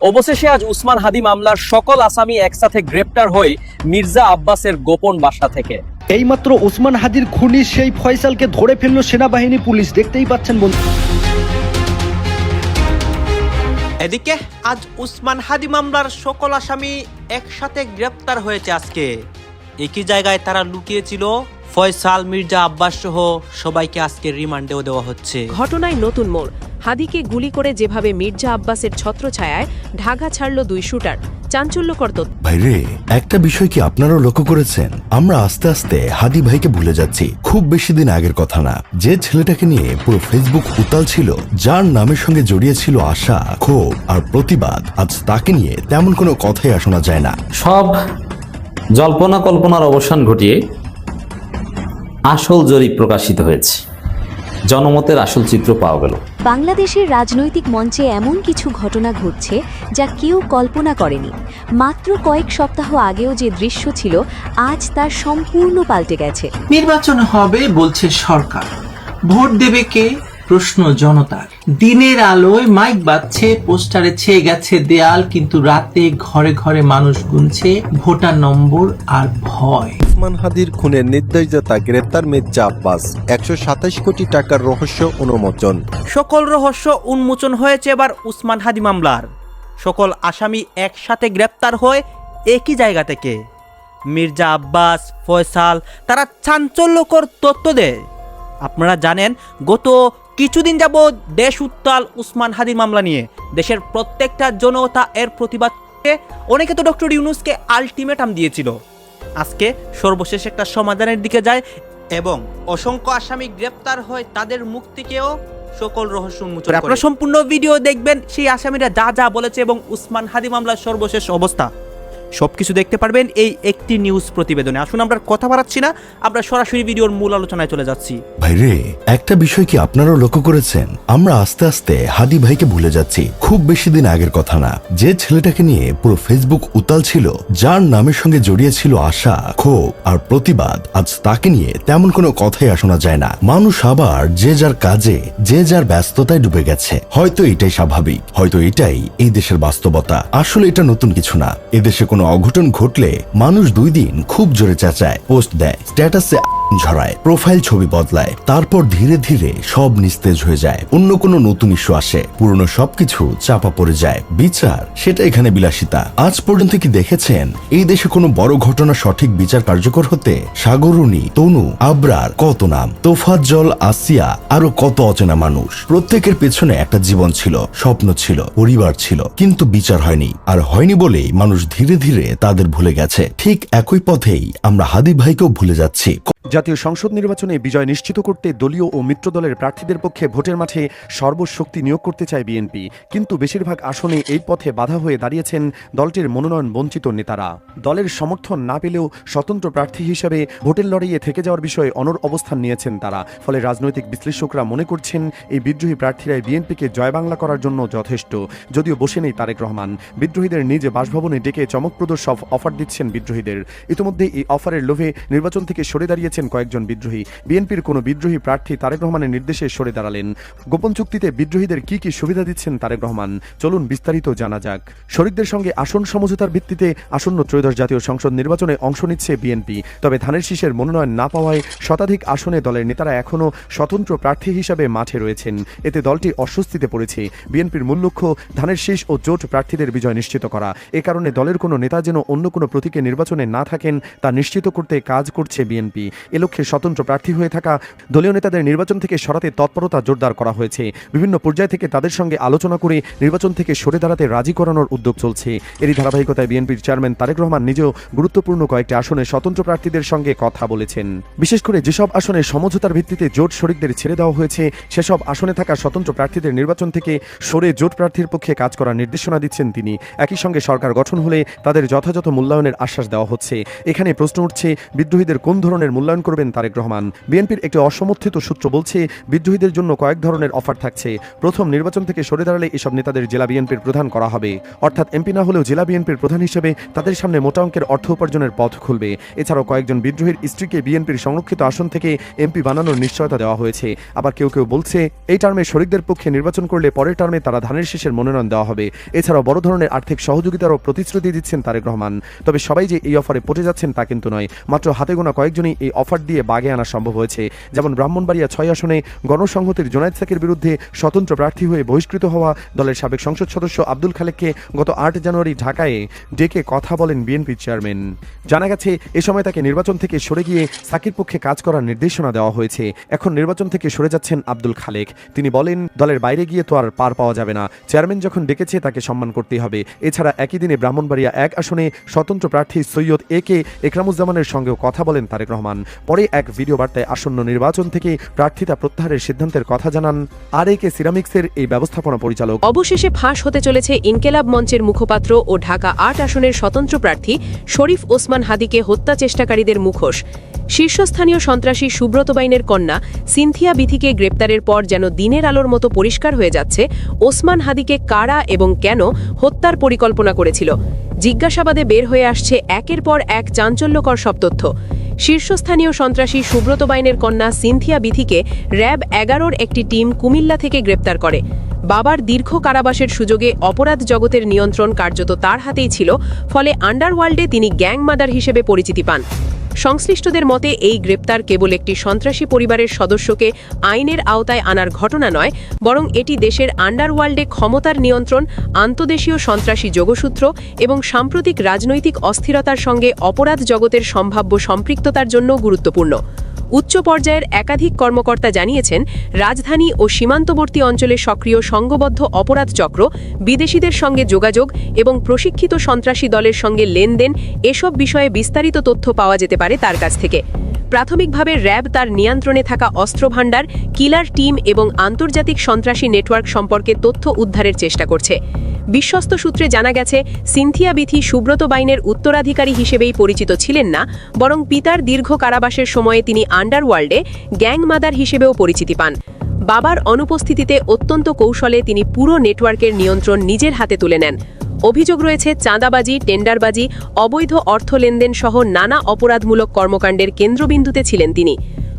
অবশেষে আজ উসমান হাদি মামলার সকল আসামি একসাথে গ্রেপ্তার হয়ে মির্জা আব্বাসের গোপন বাসা থেকে। এইমাত্র উসমান হাদির খুনি সেই ফয়সালকে ধরে ফেলল সেনাবাহিনী পুলিশ। দেখতেই পাচ্ছেন বন্ধু। এদিকে আজ উসমান হাদি মামলার সকল আসামি একসাথে গ্রেপ্তার হয়েছে আজকে। একই জায়গায় তারা লুকিয়েছিল ফয়সাল মির্জা আব্বাস সহ সবাইকে আজকে রিমান্ডেও দেওয়া হচ্ছে। ঘটনায় নতুন মোড়। হাদিকে গুলি করে যেভাবে মির্জা আব্বাসের ছত্রছায়ায় ঢাকা ছাড়ল দুই শুটার। চাঞ্চল্যকর তথ্য। ভাইরে একটা বিষয় কি আপনারাও লক্ষ্য করেছেন? আমরা আস্তে আস্তে হাদি ভাইকে ভুলে যাচ্ছি। খুব বেশি দিন আগের কথা না। যে ছেলেটাকে নিয়ে পুরো ফেসবুক উতাল ছিল যার নামের সঙ্গে জড়িয়ে ছিল আশা ক্ষোভ আর প্রতিবাদ আজ তাকে নিয়ে তেমন কোনো কথাই শোনা যায় না। সব জল্পনা কল্পনার অবসান ঘটিয়ে আসল জরিপ প্রকাশিত হয়েছে। জনমতের আসল চিত্র পাওয়া গেল। বাংলাদেশের রাজনৈতিক মঞ্চে এমন কিছু ঘটনা ঘটছে যা কেউ কল্পনা করেনি। মাত্র কয়েক সপ্তাহ আগেও যে দৃশ্য ছিল আজ তার সম্পূর্ণ পাল্টে গেছে। নির্বাচন হবে বলছে সরকার। ভোট দেবে কে? প্রশ্ন জনতার। দিনের আলোয় মাইক বাজছে পোস্টারে ছেয়ে গেছে দেয়াল কিন্তু রাতে ঘরে ঘরে মানুষ গুনছে ভোটার নম্বর আর ভয়। ওসমান হাদির খুনের নির্দয়তা গ্রেপ্তার মির্জা আব্বাস। একশো সাতাশ কোটি টাকার রহস্য উন্মোচন সকল রহস্য উন্মোচন হয়েছে এবার উসমান হাদি মামলার। সকল আসামি একসাথে গ্রেপ্তার হয়ে একই জায়গা থেকে। মির্জা আব্বাস, ফয়সাল, তারা চাঞ্চল্যকর তথ্য দেয়। আপনারা জানেন, গত কিছুদিন যাবৎ দেশ উত্তাল উসমান হাদি মামলা নিয়ে। দেশের প্রত্যেকটা জনতা এর প্রতিবাদ অনেকে তো ডক্টর ইউনুসকে আলটিমেটাম দিয়েছিল। আজকে সর্বশেষ একটা সমাধানের দিকে যায় এবং অসংখ্য আসামি গ্রেপ্তার হয় তাদের মুক্তিকেও সকল রহস্য উন্মোচন আপনারা সম্পূর্ণ ভিডিও দেখবেন সেই আসামিরা যা যা বলেছে এবং উসমান হাদি মামলার সর্বশেষ অবস্থা। সবকিছু দেখতে পারবেন এই একটি নিউজ প্রতিবেদনে। আসুন, আমরা কথা বাড়াচ্ছি না, আমরা সরাসরি ভিডিওর মূল আলোচনায় চলে যাচ্ছি। ভাইরে, একটা বিষয় কি আপনারাও লক্ষ্য করেছেন? আমরা আস্তে আস্তে হাদি ভাইকে ভুলে যাচ্ছি। খুব বেশি দিন আগের কথা না। যে ছেলেটাকে নিয়ে পুরো ফেসবুক উতাল ছিল, যার নামের সঙ্গে জড়িয়ে ছিল আশা, ক্ষোভ আর প্রতিবাদ, আজ তাকে নিয়ে তেমন কোনো কথাই আর শোনা যায় না। মানুষ আবার যে যার কাজে, যে যার ব্যস্ততায় ডুবে গেছে। হয়তো এটাই স্বাভাবিক, হয়তো এটাই এই দেশের বাস্তবতা। আসলে এটা নতুন কিছু না। এদেশে কোনো অঘটন ঘটলে মানুষ দুই দিন খুব জোরে চেঁচায় পোস্ট দেয়। স্ট্যাটাসে ঝরায় প্রোফাইল ছবি বদলায়, তারপর ধীরে ধীরে সব নিস্তেজ হয়ে যায়, অন্য কোনো নতুন ইস্যু আসে, পুরনো সবকিছু চাপা পড়ে যায়। বিচার, সেটা এখানে বিলাসিতা। আজ পর্যন্ত কি দেখেছেন? এই দেশে কোনো বড় ঘটনা সঠিক বিচার কার্যকর হতে? সাগরুণী তনু, আবরার, কত নাম? তোফাজ্জল আসিয়া, আরও কত অচেনা মানুষ? প্রত্যেকের পেছনে একটা জীবন ছিল, স্বপ্ন ছিল, পরিবার ছিল, কিন্তু বিচার হয়নি। আর হয়নি বলেই মানুষ ধীরে ধীরে তাদের ভুলে গেছে। ঠিক একই পথেই আমরা হাদি ভাইকেও ভুলে যাচ্ছি। জাতীয় সংসদ নির্বাচনে বিজয় নিশ্চিত করতে দলীয় ও মিত্র দলের প্রার্থীদের পক্ষে ভোটের মাঠে সর্বশক্তি নিয়োগ করতে চায় বিএনপি। কিন্তু বেশিরভাগ আসনে এই পথে বাধা হয়ে দাঁড়িয়েছেন দলটির মনোনয়ন বঞ্চিত নেতারা। দলের সমর্থন না পেলেও স্বতন্ত্র প্রার্থী হিসেবে ভোটের লড়াইয়ে থেকে যাওয়ার বিষয়ে অনর অবস্থান নিয়েছেন তারা। ফলে রাজনৈতিক বিশ্লেষকরা মনে করছেন, এই বিদ্রোহী প্রার্থীরাই বিএনপিকে জয় বাংলা করার জন্য যথেষ্ট। যদিও বসে নেই তারেক রহমান। বিদ্রোহীদের নিজ বাসভবনে ডেকে চমকপ্রদ সব অফার দিচ্ছেন বিদ্রোহীদের। ইতিমধ্যে এই অফারের লোভে নির্বাচন থেকে সরে দাঁড়িয়েছেন কয়েকজন বিদ্রোহী। বিএনপির কোনো বিদ্রোহী প্রার্থী তারেক রহমানের নির্দেশে সরে দাঁড়ালেন। গোপন চুক্তিতে বিদ্রোহীদের কি কি সুবিধা দিচ্ছেন তারেক রহমান? চলুন বিস্তারিত জানা যাক। শরিকদের সঙ্গে আসন সমঝোতার ভিত্তিতে আসন্ন ত্রয়োদশ জাতীয় সংসদ নির্বাচনে অংশ নিচ্ছে বিএনপি। তবে ধানের শীষের মনোনয়ন না পাওয়ায় শতাধিক আসনে দলের নেতারা এখনও স্বতন্ত্র প্রার্থী হিসাবে মাঠে রয়েছেন। এতে দলটি অস্বস্তিতে পড়েছে। বিএনপির মূল লক্ষ্য ধানের শীষ ও জোট প্রার্থীদের বিজয় নিশ্চিত করা। এ কারণে দলের কোনো নেতা যেন অন্য কোনো প্রতীকে নির্বাচনে না থাকেন তা নিশ্চিত করতে কাজ করছে বিএনপি। এ লক্ষ্যে স্বতন্ত্র প্রার্থী হয়ে থাকা দলীয় নেতাদের নির্বাচন থেকে সরাতে তৎপরতা জোরদার করা হয়েছে। বিভিন্ন পর্যায় থেকে তাদের সঙ্গে আলোচনা করে নির্বাচন থেকে সরে দাঁড়াতে রাজি করানোর উদ্যোগ চলছে। এরই ধারাবাহিকতায় বিএনপির চেয়ারম্যান তারেক রহমান নিজেও গুরুত্বপূর্ণ কয়েকটি আসনে স্বতন্ত্র প্রার্থীদের সঙ্গে কথা বলেছেন। বিশেষ করে যেসব আসনে সমঝোতার ভিত্তিতে জোট শরিকদের ছেড়ে দেওয়া হয়েছে, সেসব আসনে থাকা স্বতন্ত্র প্রার্থীদের নির্বাচন থেকে সরে জোট প্রার্থীর পক্ষে কাজ করার নির্দেশনা দিচ্ছেন তিনি। একই সঙ্গে সরকার গঠন হলে তাদের যথাযথ মূল্যায়নের আশ্বাস দেওয়া হচ্ছে। এখানে প্রশ্ন উঠছে, বিদ্রোহীদের কোন ধরনের মূল্যায়ন মূল্যায়ন করবেন তারেক রহমান। বিএনপির একটি অসমর্থিত সূত্র বলছে, বিদ্রোহীদের জন্য কয়েক ধরনের অফার থাকছে। প্রথম নির্বাচন থেকে সরে দাঁড়ালে এসব নেতাদের জেলা বিএনপির প্রধান করা হবে। অর্থাৎ এমপি না হলেও জেলা বিএনপির প্রধান হিসেবে তাদের সামনে মোটা অঙ্কের অর্থ উপার্জনের পথ খুলবে। এছাড়াও কয়েকজন বিদ্রোহীর স্ত্রীকে বিএনপির সংরক্ষিত আসন থেকে এমপি বানানোর নিশ্চয়তা দেওয়া হয়েছে। আবার কেউ কেউ বলছে, এই টার্মে শরিকদের পক্ষে নির্বাচন করলে পরের টার্মে তারা ধানের শেষের মনোনয়ন দেওয়া হবে। এছাড়াও বড় ধরনের আর্থিক সহযোগিতারও প্রতিশ্রুতি দিচ্ছেন তারেক রহমান। তবে সবাই যে এই অফারে পটে যাচ্ছেন তা কিন্তু নয়। মাত্র হাতে গোনা কয়েকজনই এই অফার দিয়ে বাগে আনা সম্ভব হয়েছে। যেমন ব্রাহ্মণবাড়িয়া ছয় আসনে গণসংহতির জোনায়েদ সাকির বিরুদ্ধে স্বতন্ত্র প্রার্থী হয়ে বহিষ্কৃত হওয়া দলের সাবেক সংসদ সদস্য আব্দুল খালেককে গত আট জানুয়ারি ঢাকায় ডেকে কথা বলেন বিএনপি চেয়ারম্যান। জানা গেছে, এ সময় তাকে নির্বাচন থেকে সরে গিয়ে সাকির পক্ষে কাজ করার নির্দেশনা দেওয়া হয়েছে। এখন নির্বাচন থেকে সরে যাচ্ছেন আব্দুল খালেক। তিনি বলেন, দলের বাইরে গিয়ে তো আর পার পাওয়া যাবে না। চেয়ারম্যান যখন ডেকেছে, তাকে সম্মান করতেই হবে। এছাড়া একই দিনে ব্রাহ্মণবাড়িয়া এক আসনে স্বতন্ত্র প্রার্থী সৈয়দ এ কে একরামুজ্জামানের সঙ্গেও কথা বলেন তারেক রহমান। পরে এক ভিডিও বার্তায় আসন্ন নির্বাচন থেকে প্রার্থিতা প্রত্যাহারের সিদ্ধান্তের কথা জানান আর কে সিরামিক্সের এই ব্যবস্থাপনা পরিচালক। অবশেষে ফাঁস হতে চলেছে ইনকেলাব মঞ্চের মুখপাত্র ও ঢাকা আট আসনের স্বতন্ত্র প্রার্থী শরীফ ওসমান হাদিকে হত্যা চেষ্টাকারীদের মুখোশ। শীর্ষস্থানীয় সন্ত্রাসী সুব্রত বাইনের কন্যা সিনথিয়া বিথিকে গ্রেপ্তারের পর যেন দিনের আলোর মতো পরিষ্কার হয়ে যাচ্ছে ওসমান হাদিকে কারা এবং কেন হত্যার পরিকল্পনা করেছিল। জিজ্ঞাসাবাদে বের হয়ে আসছে একের পর এক চাঞ্চল্যকর সব তথ্য। শীর্ষস্থানীয় সন্ত্রাসী সুব্রত বাইনের কন্যা সিনথিয়া বিথিকে র্যাব এগারোর একটি টিম কুমিল্লা থেকে গ্রেপ্তার করে। বাবার দীর্ঘ কারাবাসের সুযোগে অপরাধ জগতের নিয়ন্ত্রণ কার্যত তার হাতেই ছিল, ফলে আন্ডারওয়ার্ল্ডে তিনি গ্যাং মাদার হিসেবে পরিচিতি পান। সংশ্লিষ্টদের মতে, এই গ্রেপ্তার কেবল একটি সন্ত্রাসী পরিবারের সদস্যকে আইনের আওতায় আনার ঘটনা নয়, বরং এটি দেশের আন্ডারওয়ার্ল্ডে ক্ষমতার নিয়ন্ত্রণ, আন্তদেশীয় সন্ত্রাসী যোগসূত্র এবং সাম্প্রতিক রাজনৈতিক অস্থিরতার সঙ্গে অপরাধ জগতের সম্ভাব্য সম্পৃক্ততার জন্য গুরুত্বপূর্ণ। উচ্চ পর্যায়ের একাধিক কর্মকর্তা জানিয়েছেন, রাজধানী ও সীমান্তবর্তী অঞ্চলে সক্রিয় সংঘবদ্ধ অপরাধ চক্র, বিদেশিদের সঙ্গে যোগাযোগ এবং প্রশিক্ষিত সন্ত্রাসী দলের সঙ্গে লেনদেন, এসব বিষয়ে বিস্তারিত তথ্য পাওয়া যেতে পারে তার কাছ থেকে। প্রাথমিকভাবে র্যাব তার নিয়ন্ত্রণে থাকা অস্ত্রভাণ্ডার, কিলার টিম এবং আন্তর্জাতিক সন্ত্রাসী নেটওয়ার্ক সম্পর্কে তথ্য উদ্ধারের চেষ্টা করছে। বিশ্বস্ত সূত্রে জানা গেছে, সিনথিয়া বিথি সুব্রত বাইনের উত্তরাধিকারী হিসেবেই পরিচিত ছিলেন না, বরং পিতার দীর্ঘ কারাবাসের সময়ে তিনি আন্ডারওয়ার্ল্ডে গ্যাং মাদার হিসেবেও পরিচিতি পান। বাবার অনুপস্থিতিতে অত্যন্ত কৌশলে তিনি পুরো নেটওয়ার্কের নিয়ন্ত্রণ নিজের হাতে তুলে নেন। অভিযোগ রয়েছে, চাঁদাবাজি, টেন্ডারবাজি, অবৈধ অর্থ লেনদেন সহ নানা অপরাধমূলক কর্মকাণ্ডের কেন্দ্রবিন্দুতে ছিলেন তিনি।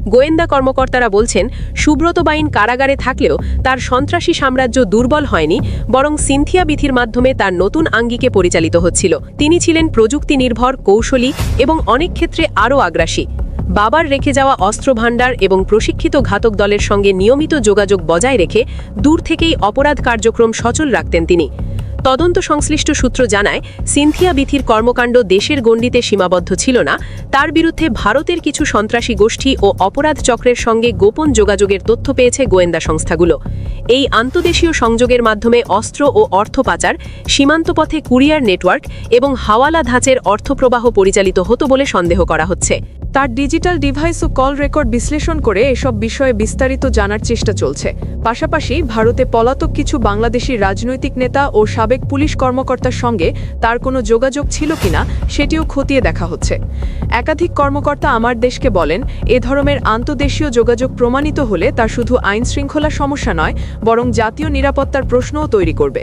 গোয়েন্দা কর্মকর্তারা বলছেন, সুব্রত বাইন কারাগারে থাকলেও তার সন্ত্রাসী সাম্রাজ্য দুর্বল হয়নি, বরং সিনথিয়া বিধির মাধ্যমে তার নতুন আঙ্গিকে পরিচালিত হচ্ছিল। তিনি ছিলেন প্রযুক্তি নির্ভর কৌশলী এবং অনেক ক্ষেত্রে আরও আগ্রাসী। বাবার রেখে যাওয়া অস্ত্রভাণ্ডার এবং প্রশিক্ষিত ঘাতক দলের সঙ্গে নিয়মিত যোগাযোগ বজায় রেখে দূর থেকেই অপরাধ কার্যক্রম সচল রাখতেন তিনি। তদন্ত সংশ্লিষ্ট সূত্র জানায়, সিনথিয়া বিথির কর্মকাণ্ড দেশের গণ্ডিতে সীমাবদ্ধ ছিল না। তার বিরুদ্ধে ভারতের কিছু সন্ত্রাসী গোষ্ঠী ও অপরাধ চক্রের সঙ্গে গোপন যোগাযোগের তথ্য পেয়েছে গোয়েন্দা সংস্থাগুলো। এই আন্তদেশীয় সংযোগের মাধ্যমে অস্ত্র ও অর্থ পাচার, সীমান্ত পথে কুরিয়ার নেটওয়ার্ক এবং হাওয়ালা ধাঁচের অর্থপ্রবাহ পরিচালিত হতো বলে সন্দেহ করা হচ্ছে। তার ডিজিটাল ডিভাইস ও কল রেকর্ড বিশ্লেষণ করে এসব বিষয়ে বিস্তারিত জানার চেষ্টা চলছে। পাশাপাশি ভারতে পলাতক কিছু বাংলাদেশি রাজনৈতিক নেতা ও সাবেক পুলিশ কর্মকর্তার সঙ্গে তার কোনো যোগাযোগ ছিল কিনা সেটিও খতিয়ে দেখা হচ্ছে। একাধিক কর্মকর্তা আমার দেশকে বলেন, এ ধরনের আন্তদেশীয় যোগাযোগ প্রমাণিত হলে তা শুধু আইন শৃঙ্খলা সমস্যা নয়, বরং জাতীয় নিরাপত্তার প্রশ্নও তৈরি করবে।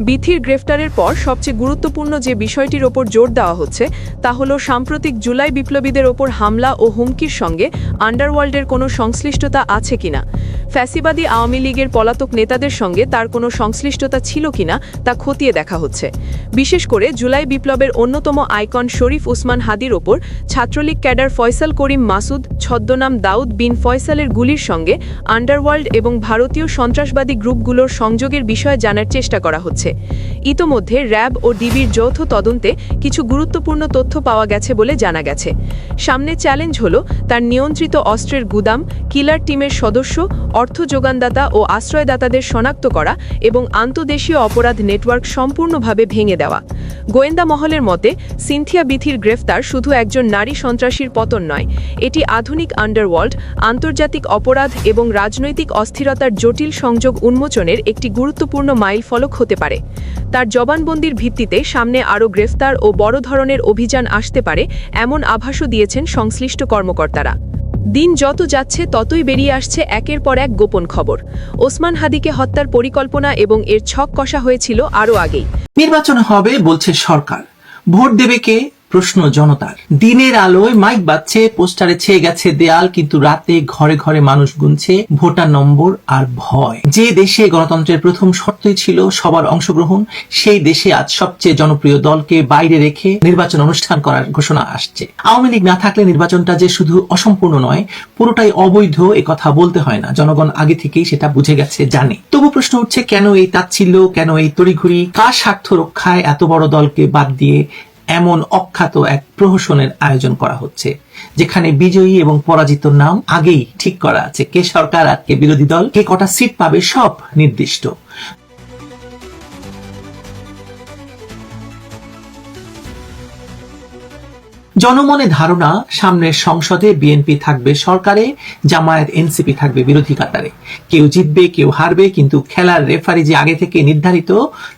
বিথির গ্রেফতারের পর সবচেয়ে গুরুত্বপূর্ণ যে বিষয়টির ওপর জোর দেওয়া হচ্ছে, তা হল সাম্প্রতিক জুলাই বিপ্লবীদের ওপর হামলা ও হুমকির সঙ্গে আন্ডারওয়ার্ল্ডের কোনো সংশ্লিষ্টতা আছে কিনা? ফ্যাসিবাদী আওয়ামী লীগের পলাতক নেতাদের সঙ্গে তার কোনো সংশ্লিষ্টতা ছিল কিনা তা খতিয়ে দেখা হচ্ছে। বিশেষ করে জুলাই বিপ্লবের অন্যতম আইকন শরীফ উসমান হাদির ওপর ছাত্রলীগ ক্যাডার ফয়সাল করিম মাসুদ, ছদ্মনাম দাউদ বিন ফয়সালের গুলির সঙ্গে আন্ডারওয়ার্ল্ড এবং ভারতীয় সন্ত্রাসবাদী গ্রুপগুলোর সংযোগের বিষয়ে জানার চেষ্টা করা হচ্ছে। ইতোমধ্যে র্যাব ও ডিবির যৌথ তদন্তে কিছু গুরুত্বপূর্ণ তথ্য পাওয়া গেছে বলে জানা গেছে। সামনে চ্যালেঞ্জ হল তার নিয়ন্ত্রিত অস্ত্রের গুদাম, কিলার টিমের সদস্য অর্থ যোগানদাতা ও আশ্রয়দাতাদের শনাক্ত করা এবং আন্তদেশীয় অপরাধ নেটওয়ার্ক সম্পূর্ণভাবে ভেঙে দেওয়া। গোয়েন্দা মহলের মতে, সিনথিয়া বিথির গ্রেফতার শুধু একজন নারী সন্ত্রাসীর পতন নয়, এটি আধুনিক আন্ডারওয়ার্ল্ড, আন্তর্জাতিক অপরাধ এবং রাজনৈতিক অস্থিরতার জটিল সংযোগ উন্মোচনের একটি গুরুত্বপূর্ণ মাইল ফলক হতে পারে। তার জবানবন্দির ভিত্তিতে সামনে আরও গ্রেফতার ও বড় ধরনের অভিযান আসতে পারে, এমন আভাসও দিয়েছেন সংশ্লিষ্ট কর্মকর্তারা। দিন যত যাচ্ছে, ততই বেরিয়ে আসছে একের পর এক গোপন খবর। ওসমান হাদিকে হত্যার পরিকল্পনা এবং এর ছক কষা হয়েছিল আরও আগেই। নির্বাচন হবে, বলছে সরকার। ভোট দেবে কে? প্রশ্ন জনতার। দিনের আলোয় মাইক বাজছে, পোস্টারে ছেয়ে গেছে দেয়াল, কিন্তু রাতে ঘরে ঘরে মানুষ গুনছে ভোটার নম্বর আর ভয়। যে দেশে গণতন্ত্রের প্রথম শর্তই ছিল সবার অংশগ্রহণ, সেই দেশে আজ সবচেয়ে জনপ্রিয় দলকে বাইরে রেখে নির্বাচন অনুষ্ঠান করার ঘোষণা আসছে। আওয়ামী লীগ না থাকলে নির্বাচনটা যে শুধু অসম্পূর্ণ নয়, পুরোটাই অবৈধ এ কথা বলতে হয় না। জনগণ আগে থেকেই সেটা বুঝে গেছে, জানে। তবু প্রশ্ন উঠছে, কেন এই তাচ্ছিল্য, কেন এই তড়িঘড়ি? কার স্বার্থ রক্ষায় এত বড় দলকে বাদ দিয়ে এমন অখ্যাত এক প্রহসনের আয়োজন করা হচ্ছে, যেখানে বিজয়ী এবং পরাজিত নাম আগেই ঠিক করা আছে। কে সরকার আর কে বিরোধী দল? কে কটা সিট পাবে? সব নির্দিষ্ট। জনমনে ধারণা সামনের সংসদে বিএনপি থাকবে সরকারে, জামায়াত এনসিপি থাকবে বিরোধী কাতারে। কেউ জিতবে, কেউ হারবে, কিন্তু খেলার রেফারি যে আগে থেকে নির্ধারিত,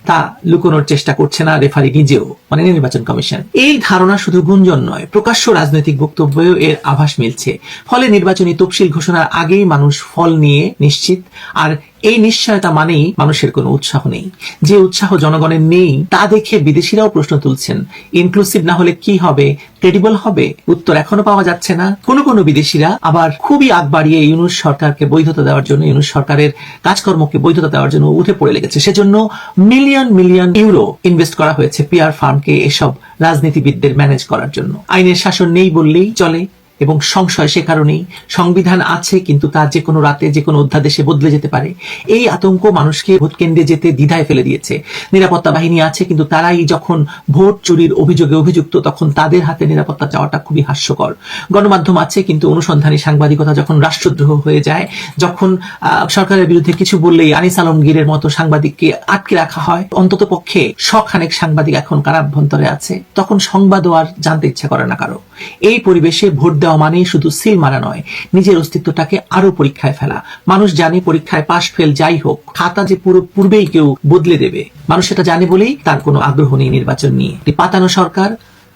তা লুকোনোর চেষ্টা করছে না রেফারি নিজেও মানে নির্বাচন কমিশন। এই ধারণা শুধু গুঞ্জন নয়, প্রকাশ্য রাজনৈতিক বক্তব্যেও এর আভাস মিলছে। ফলে নির্বাচনী তফসিল ঘোষণার আগেই মানুষ ফল নিয়ে নিশ্চিত, আর এই নিশ্চয়তা মানেই মানুষের কোনো উৎসাহ নেই। যে উৎসাহ জনগণের নেই, তা দেখে বিদেশিরাও প্রশ্ন তুলছেন। ইনক্লুসিভ না হলে কি হবে? ক্রেডিবল হবে? উত্তর এখনও পাওয়া যাচ্ছে না। কোনো কোনো বিদেশিরা আবার খুবই আগ বাড়িয়ে ইউনুস সরকারকে বৈধতা দেওয়ার জন্য, ইউনুস সরকারের কাজকর্মকে বৈধতা দেওয়ার জন্য উঠে পড়ে লেগেছে। সেজন্য মিলিয়ন মিলিয়ন ইউরো ইনভেস্ট করা হয়েছে পিআর ফার্মকে এসব রাজনীতিবিদদের ম্যানেজ করার জন্য। আইনের শাসন নেই বললেই চলে। এবং সংশয় সে কারণেই সংবিধান আছে, কিন্তু তা যে কোনো রাতে, যে কোনো অধ্যাদেশে বদলে যেতে পারে। এই আতঙ্ক মানুষকে ভোট কেন্দ্রে যেতে দ্বিধায় ফেলে দিয়েছে। নিরাপত্তা বাহিনী আছে, কিন্তু তারাই যখন ভোট চুরির অভিযোগে অভিযুক্ত, তখন তাদের হাতে নিরাপত্তা চাওয়াটা খুবই হাস্যকর। গণমাধ্যম আছে, কিন্তু অনুসন্ধানী সাংবাদিকতা যখন রাষ্ট্রদ্রোহ হয়ে যায়, যখন সরকারের বিরুদ্ধে কিছু বললেই আনিস আলমগীরের মতো সাংবাদিককে আটকে রাখা হয়, অন্তত পক্ষে শখানেক সাংবাদিক এখন কারাভ্যন্তরে আছে, তখন সংবাদও আর জানতে ইচ্ছা করে না কারও। এই পরিবেশে ভোট দেওয়া মানেই শুধু সিল মারা নয়, নিজের অস্তিত্বটাকে আরও পরীক্ষায় ফেলা। মানুষ জানে পরীক্ষায় পাশ ফেল যাই হোক, খাতা যে পুরো পূর্বেই কেউ বদলে দেবে। মানুষ সেটা জানে বলেই তার কোনো আগ্রহ নেই নির্বাচন নিয়ে। পাতানো সরকার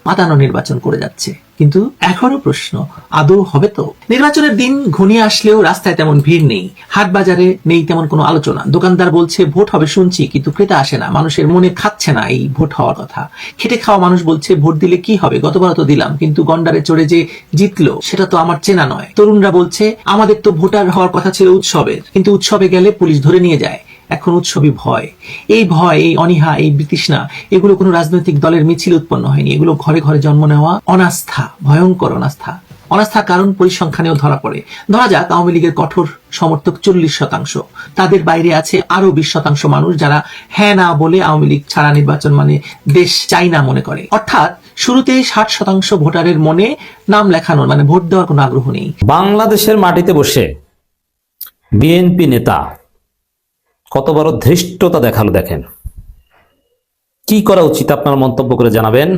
পাতানো নির্বাচন করে যাচ্ছে। কিন্তু এখনও প্রশ্ন, আদৌ হবে তো? নির্বাচনের দিন ঘনিয়ে আসলেও রাস্তায় তেমন ভিড় নেই। হাট বাজারে নেই তেমন কোনো আলোচনা। দোকানদার বলছে, ভোট হবে শুনছি, কিন্তু ক্রেতা আসে না। মানুষের মনে খাচ্ছে না এই ভোট হওয়ার কথা। খেটে খাওয়া মানুষ বলছে, ভোট দিলে কি হবে? গতবার তো দিলাম, কিন্তু গন্ডারে চড়ে যে জিতলো, সেটা তো আমার চেনা নয়। তরুণরা বলছে, আমাদের তো ভোটার হওয়ার কথা ছিল উৎসবের, কিন্তু উৎসবে গেলে পুলিশ ধরে নিয়ে যায়। এখন উৎসবই ভয়। এই ভয়, এই অনীহা, এই বিতৃষ্ণা, এগুলো কোনো রাজনৈতিক দলের মিছিল উৎপন্ন হয়নি। এগুলো ঘরে ঘরে জন্ম নেওয়া অনাস্থা, ভয়ঙ্কর অনাস্থা। অনাস্থার কারণ পরিসংখ্যানেও ধরা পড়ে। ধরা যাক, আওয়ামী লীগের কঠোর সমর্থক চল্লিশ শতাংশ। তাদের বাইরে আছে আরও বিশ শতাংশ মানুষ যারা হ্যাঁ না বলে আওয়ামী লীগ ছাড়া নির্বাচন মানে দেশ চাই না মনে করে। অর্থাৎ শুরুতেই ষাট শতাংশ ভোটারের মনে নাম লেখানোর মানে ভোট দেওয়ার কোনো আগ্রহ নেই। বাংলাদেশের মাটিতে বসে বিএনপি নেতা কত বড় ধৃষ্টতা দেখাল, দেখেন। কি করা উচিত আপনার মন্তব্য করে জানাবেন?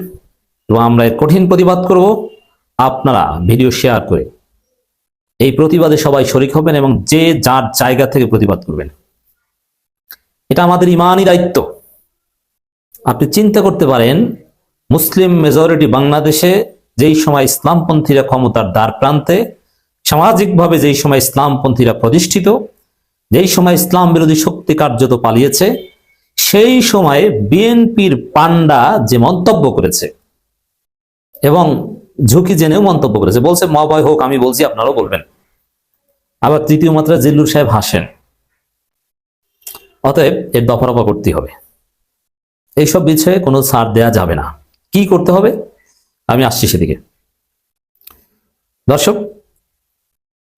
এবং আমরা এর কঠিন প্রতিবাদ করব। আপনারা ভিডিও শেয়ার করে এই প্রতিবাদে সবাই শরিক হবেন এবং যে যার জায়গা থেকে প্রতিবাদ করবেন। এটা আমাদের ইমানই দায়িত্ব। আপনি চিন্তা করতে পারেন, মুসলিম মেজরিটি বাংলাদেশে যেই সময় ইসলামপন্থীরা ক্ষমতার দ্বার প্রান্তে, সামাজিকভাবে যেই সময় ইসলামপন্থীরা প্রতিষ্ঠিত যেই সময় ইসলাম বিরোধী শক্তি কার্যত পালিয়েছে, সেই সময়ে বিএনপির পান্ডা যে মন্তব্য করেছে এবং ঝুঁকি জেনেও মন্তব্য করেছে, বলছে মহাভয় হোক, আমি বলছি, আপনারাও বলবেন। আবার তৃতীয় মাত্রা জিল্লুর সাহেব হাসেন। অতএব এর দফারফা করতে হবে। এইসব বিষয়ে কোনো ছাড় দেয়া যাবে না। কি করতে হবে? আমি আসছি সেদিকে। দর্শক,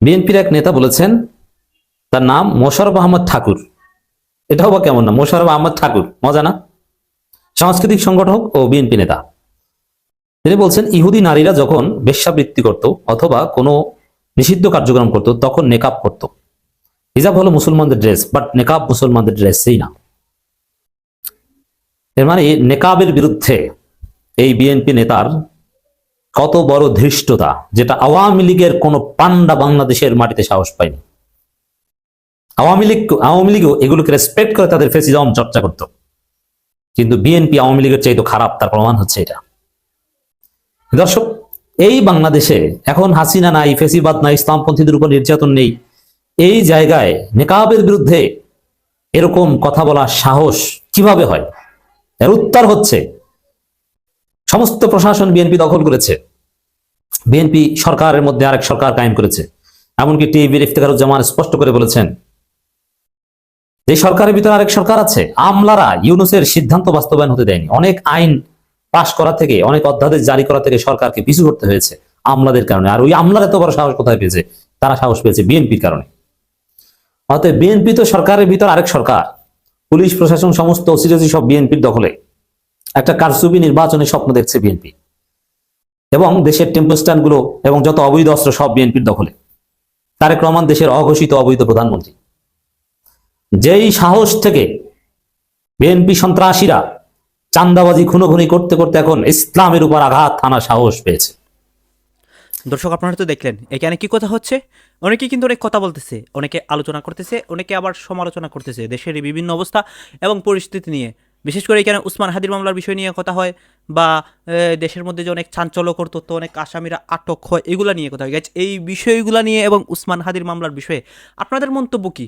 বিএনপির এক নেতা বলেছেন তার নাম মোশারফ আহমদ ঠাকুর। এটাও বা কেমন না? মোশারফ আহমদ ঠাকুর। মজা না? সাংস্কৃতিক সংগঠক ও বিএনপি নেতা। তিনি বলছেন, ইহুদি নারীরা যখন বেশ্যাবৃত্তি করত অথবা কোনো নিষিদ্ধ কার্যক্রম করত, তখন নেকাব করত। হিজাব হলো মুসলমানদের ড্রেস, বাট নেকাব মুসলমানদের ড্রেসই না। এর মানে নেকাবের বিরুদ্ধে এই বিএনপি নেতার কত বড় ধৃষ্টতা, যেটা আওয়ামী লীগের কোনো পান্ডা বাংলাদেশের মাটিতে সাহস পায়নি। আওয়ামী লীগ আওয়ামী লীগও এগুলোকে রেসপেক্ট করে তাদের ফেসিজম চর্চা করত। কিন্তু বিএনপি আওয়ামী লীগের চাইতে খারাপ, তার প্রমাণ হচ্ছে এটা। দর্শক, এই বাংলাদেশে এখন হাসিনা নাই, ফেসিবাদ নাই, ইসলামপন্থীদের উপর নির্যাতন নেই, এই জায়গায় নেকাবের বিরুদ্ধে এরকম কথা বলার সাহস কীভাবে হয়? এর উত্তর হচ্ছে, সমস্ত প্রশাসন বিএনপি দখল করেছে। বিএনপি সরকারের মধ্যে আরেক সরকার কায়েম করেছে। এমনকি টিভির ইফতেখারুজ্জামান স্পষ্ট করে বলেছেন যে সরকারের ভিতরে আরেক সরকার আছে, আমলারা ইউনুসের সিদ্ধান্ত বাস্তবায়ন হতে দেয়নি। অনেক আইন পাশ করা থেকে, অনেক অধ্যাদেশ জারি করা থেকে সরকারকে পিছু করতে হয়েছে আমলাদের কারণে। আর ওই আমলারা এত বড় সাহস কোথায় পেয়েছে? তারা সাহস পেয়েছে বিএনপির কারণে। অতএব বিএনপি তো সরকারের ভিতর আরেক সরকার। পুলিশ, প্রশাসন, সমস্ত ওসিরাজি সব বিএনপির দখলে। একটা কারসুবি নির্বাচনের স্বপ্ন দেখছে বিএনপি। এবং দেশের টেম্পো স্ট্যান্ডগুলো এবং যত অবৈধ অস্ত্র সব বিএনপির দখলে। তারেক রহমান দেশের অঘোষিত অবৈধ প্রধানমন্ত্রী। যেই সাহস থেকে বিএনপি সন্ত্রাসীরা চান্দাবাজি খুনোখুনি করতে করতে এখন ইসলামের উপর আঘাত হানা সাহস পেয়েছে। দর্শক, আপনারা তো দেখলেন, এখানে কি কথা হচ্ছে? অনেকে কিন্তু অনেক কথা বলতেছে, অনেকে আলোচনা করতেছে, অনেকে আবার সমালোচনা করতেছে, দেশের বিভিন্ন অবস্থা এবং পরিস্থিতি নিয়ে। বিশেষ করে এখানে উসমান হাদির মামলার বিষয় নিয়ে কথা হয়, বা দেশের মধ্যে যে অনেক চাঞ্চল্যকর তথ্য, অনেক আসামিরা আটক হয়, এগুলা নিয়ে কথা হয়। এই বিষয়গুলো নিয়ে এবং উসমান হাদির মামলার বিষয়ে আপনাদের মন্তব্য কী?